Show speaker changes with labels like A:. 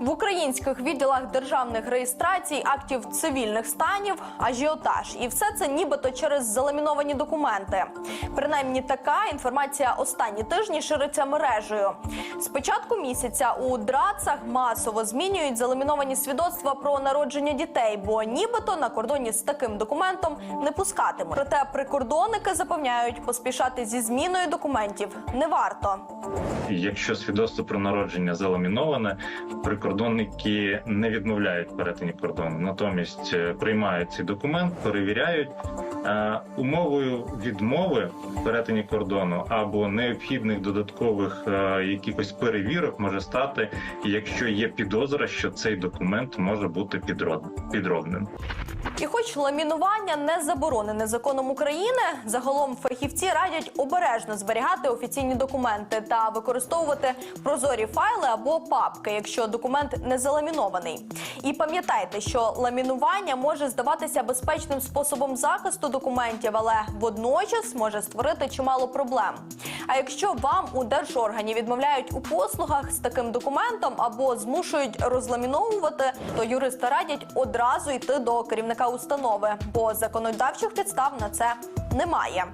A: В українських відділах державних реєстрацій актів цивільних станів ажіотаж, і все це нібито через заламіновані документи. Принаймні, така інформація останні тижні шириться мережею. З початку місяця у драцах масово змінюють заламіновані свідоцтва про народження дітей, бо нібито на кордоні з таким документом не пускатимуть. Проте прикордонники запевняють, поспішати зі зміною документів не варто.
B: Якщо свідоцтво про народження заламіноване, прикордонники не відмовляють перетині кордону, натомість е, приймають цей документ, перевіряють Е, умовою відмови в перетині кордону або необхідних додаткових е, якихось перевірок може стати, якщо є підозра, що цей документ може бути підробним.
A: І хоч ламінування не заборонене законом України, загалом фахівці радять обережно зберігати офіційні документи та використовувати прозорі файли або папки, якщо документ не заламінований. І пам'ятайте, що ламінування може здаватися безпечним способом захисту документів, але водночас може створити чимало проблем. А якщо вам у держоргані відмовляють у послугах з таким документом або змушують розламіновувати, то юристи радять одразу йти до керівника установи, бо законодавчих підстав на це немає.